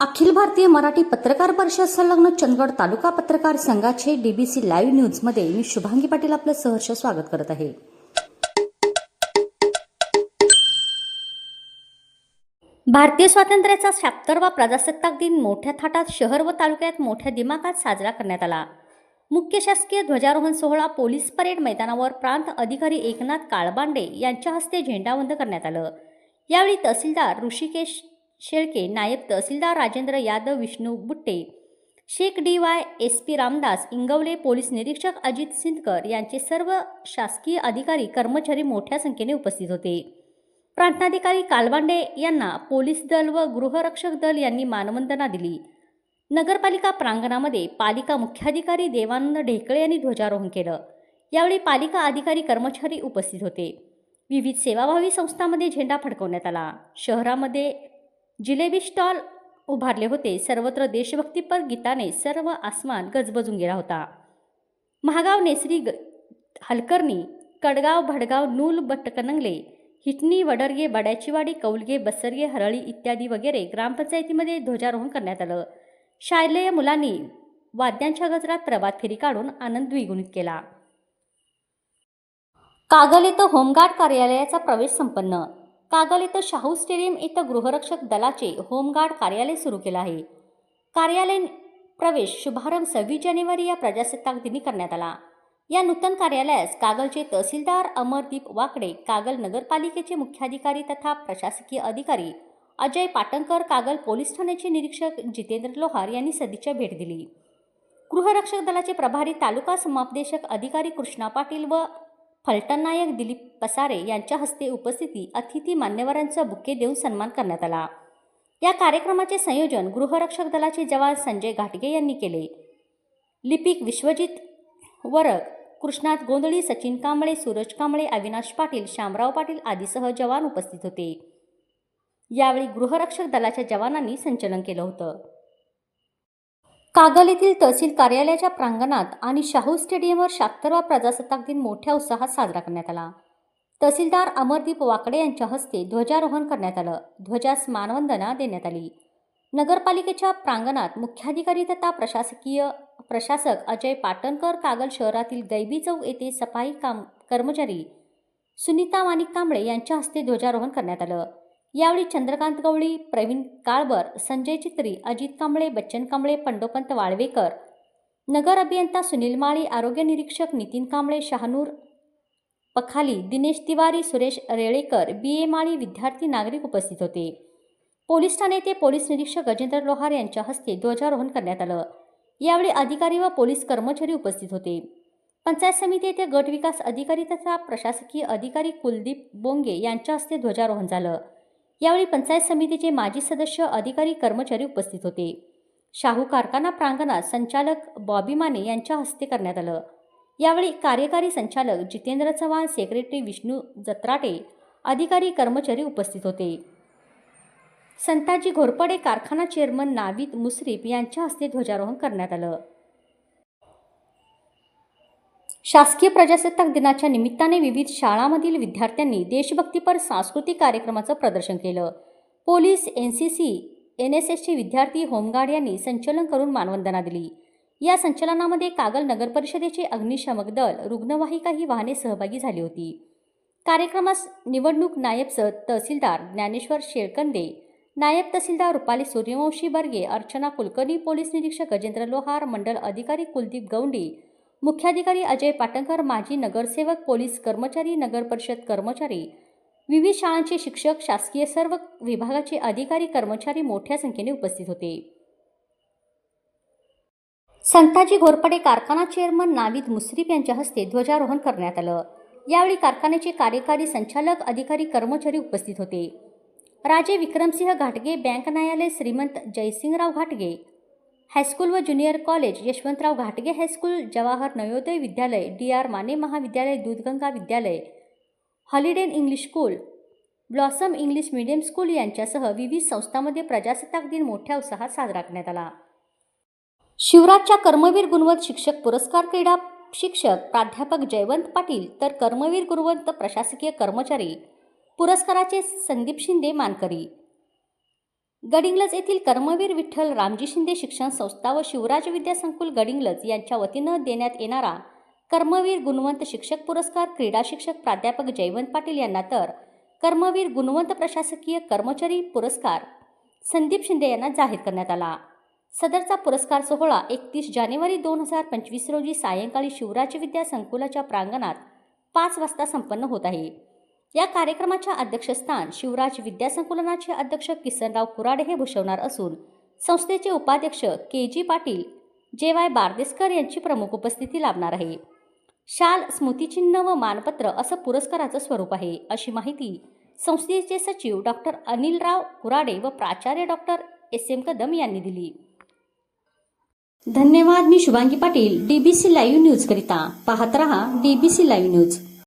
अखिल भारतीय मराठी पत्रकार परिषद संलग्न चंदगड तालुका पत्रकार संघाचे डीबीसी लाईव्ह न्यूजमध्ये मी शुभांगी पाटील आपलं सहर्ष स्वागत करत आहे. भारतीय स्वातंत्र्याचा शाप्तरवा प्रजासत्ताक दिन मोठ्या थाटात शहर व तालुक्यात मोठ्या दिमाकात साजरा करण्यात आला. मुख्य शासकीय ध्वजारोहण सोहळा पोलीस परेड मैदानावर प्रांत अधिकारी एकनाथ काळबांडे यांच्या हस्ते झेंडावंद करण्यात आलं. यावेळी तहसीलदार ऋषिकेश शेळके नायब तहसीलदार Rajendra Yadav Vishnu Butte Shaikh D Y S P Ramdas Ingawale police निरीक्षक अजित सिंदकर यांचे सर्व शासकीय अधिकारी कर्मचारी मोठ्या संख्येने उपस्थित होते. प्रांताधिकारी कालबांडे यांना पोलीस दल व गृहरक्षक दल यांनी मानवंदना दिली. नगरपालिका प्रांगणामध्ये पालिका मुख्याधिकारी देवानंद ढेकळे यांनी ध्वजारोहण केलं. यावेळी पालिका अधिकारी कर्मचारी उपस्थित होते. विविध सेवाभावी संस्थांमध्ये झेंडा फडकवण्यात आला. शहरामध्ये जिलेबी स्टॉल उभारले होते. सर्वत्र देशभक्तीपर गीताने सर्व आसमान गजबजून गेला होता. महागाव नेसरी ग हलकर्णी कडगाव भडगाव नूल बटकनंगले हिटणी वडरगे बड्याचीवाडी कौलगे बसरगे हरळी इत्यादी वगैरे ग्रामपंचायतीमध्ये ध्वजारोहण करण्यात आलं. शालेय मुलांनी वाद्यांच्या गजरात प्रभात फेरी काढून आनंद द्विगुणित केला. कागल येथे होमगार्ड कार्यालयाचा प्रवेश संपन्न. कागल इथं शाहू स्टेडियम इथं गृहरक्षक दलाचे होमगार्ड कार्यालय सुरू केलं आहे. कार्यालय प्रवेश शुभारंभ सव्वीस जानेवारी या प्रजासत्ताक दिनी करण्यात आला. या नूतन कार्यालयास कागलचे तहसीलदार अमरदीप वाकडे कागल नगरपालिकेचे मुख्याधिकारी तथा प्रशासकीय अधिकारी अजय पाटणकर कागल पोलीस ठाण्याचे निरीक्षक जितेंद्र लोहार यांनी सदिच्छा भेट दिली. गृहरक्षक दलाचे प्रभारी तालुका समापदेशक अधिकारी कृष्णा पाटील व फलटणनायक दिलीप पसारे यांच्या हस्ते उपस्थिती अतिथी मान्यवरांचा बुके देऊन सन्मान करण्यात आला. या कार्यक्रमाचे संयोजन गृहरक्षक दलाचे जवान संजय घाटगे यांनी केले. लिपिक विश्वजित वरक कृष्णात गोंधळी सचिन कांबळे सूरज कांबळे अविनाश पाटील शामराव पाटील आदीसह जवान उपस्थित होते. यावेळी गृहरक्षक दलाच्या जवानांनी संचलन केलं होतं. कागल येथील तहसील कार्यालयाच्या प्रांगणात आणि शाहू स्टेडियमवर शहात्तरवा प्रजासत्ताक दिन मोठ्या उत्साहात साजरा करण्यात आला. तहसीलदार अमरदीप वाकडे यांच्या हस्ते ध्वजारोहण करण्यात आलं. ध्वजास मानवंदना देण्यात आली. नगरपालिकेच्या प्रांगणात मुख्याधिकारी तथा प्रशासकीय प्रशासक अजय पाटणकर कागल शहरातील दैबी चौक येथे सफाई काम कर्मचारी सुनीता माणिक कांबळे यांच्या हस्ते ध्वजारोहण करण्यात आलं. यावेळी चंद्रकांत गवळी प्रवीण काळबर संजय चित्री अजित कांबळे बच्चन कांबळे पंडोपंत वाळवेकर. नगर अभियंता सुनील माळी आरोग्य निरीक्षक नितीन कांबळे शहानूर पखाली दिनेश तिवारी सुरेश रेळेकर बी ए माळी विद्यार्थी नागरिक उपस्थित होते. पोलीस ठाणे येथे पोलीस निरीक्षक गजेंद्र लोहार यांच्या हस्ते ध्वजारोहण करण्यात आलं. यावेळी अधिकारी व पोलीस कर्मचारी उपस्थित होते. पंचायत समिती येथे गट विकास अधिकारी तथा प्रशासकीय अधिकारी कुलदीप बोंगे यांच्या हस्ते ध्वजारोहण झालं. यावेळी पंचायत समितीचे माजी सदस्य अधिकारी कर्मचारी उपस्थित होते. शाहू कारखाना प्रांगणात संचालक बॉबी माने यांच्या हस्ते करण्यात आलं. यावेळी कार्यकारी संचालक जितेंद्र चव्हाण सेक्रेटरी विष्णू जत्राटे अधिकारी कर्मचारी उपस्थित होते. संताजी घोरपडे कारखाना चेअरमन नावीद मुसरीफ यांच्या हस्ते ध्वजारोहण करण्यात आलं. शासकीय प्रजासत्ताक दिनाच्या निमित्ताने विविध शाळांमधील विद्यार्थ्यांनी देशभक्तीपर सांस्कृतिक कार्यक्रमाचं प्रदर्शन केलं. Police N C C N S एसचे विद्यार्थी होमगार्ड यांनी संचलन करून मानवंदना दिली. या संचलनामध्ये कागल नगरपरिषदेचे अग्निशामक दल रुग्णवाहिका ही वाहने सहभागी झाली होती. कार्यक्रमास निवडणूक नायब स तहसीलदार ज्ञानेश्वर शेळकंदे नायब तहसीलदार रुपाली सूर्यवंशी बर्गे अर्चना कुलकर्णी पोलीस निरीक्षक गजेंद्र लोहार मंडल अधिकारी कुलदीप गौंडी मुख्याधिकारी अजय पाटणकर माजी नगरसेवक पोलीस कर्मचारी नगर परिषद कर्मचारी विविध शाळांचे शिक्षक शासकीय सर्व विभागाचे अधिकारी कर्मचारी मोठ्या संख्येने उपस्थित होते. संताजी घोरपडे कारखाना चेअरमन नाविद मुसरीफ यांच्या हस्ते ध्वजारोहण करण्यात आलं. यावेळी कारखान्याचे कार्यकारी संचालक अधिकारी कर्मचारी उपस्थित होते. राजे विक्रमसिंह घाटगे बँक न्यायालय श्रीमंत जयसिंगराव घाटगे हायस्कूल व ज्युनियर कॉलेज यशवंतराव घाटगे high school Jawahar Navodaya Vidyalaya D R Mane Mahavidyalaya Dudhganga Vidyalaya. हॉलिडेन English school. Blossom English medium school यांच्यासह विविध संस्थांमध्ये प्रजासत्ताक दिन मोठ्या उत्साहात साजरा करण्यात आला. शिवराजच्या कर्मवीर गुणवंत शिक्षक पुरस्कार क्रीडा शिक्षक प्राध्यापक जयवंत पाटील तर कर्मवीर गुणवंत प्रशासकीय कर्मचारी. पुरस्काराचे संदीप शिंदे मानकरी. गडिंग्लज येथील कर्मवीर विठ्ठल रामजी शिंदे शिक्षण संस्था व शिवराज विद्यासंकुल गडिंग्लज यांच्या वतीनं देण्यात येणारा कर्मवीर गुणवंत शिक्षक पुरस्कार क्रीडा शिक्षक प्राध्यापक जयवंत पाटील यांना तर कर्मवीर गुणवंत प्रशासकीय कर्मचारी पुरस्कार संदीप शिंदे यांना जाहीर करण्यात आला. सदरचा पुरस्कार सोहळा एकतीस जानेवारी दोन हजार पंचवीस रोजी सायंकाळी शिवराज विद्या संकुलाच्या प्रांगणात पाच वाजता संपन्न होत आहे. या कार्यक्रमाच्या अध्यक्षस्थान शिवराज विद्यासंकुलनाचे अध्यक्ष किसनराव कुराडे हे भूषवणार असून संस्थेचे उपाध्यक्ष के जी पाटील जे वाय बारदेसकर यांची प्रमुख उपस्थिती लाभणार आहे. शाल स्मृतिचिन्ह व मानपत्र असं पुरस्काराचं स्वरूप आहे अशी माहिती संस्थेचे सचिव डॉक्टर अनिलराव कुराडे व प्राचार्य डॉक्टर एस एम कदम यांनी दिली. धन्यवाद मी Shubhangi Patil DBC live news करिता पाहत रहा डीबीसी लाईव्ह न्यूज.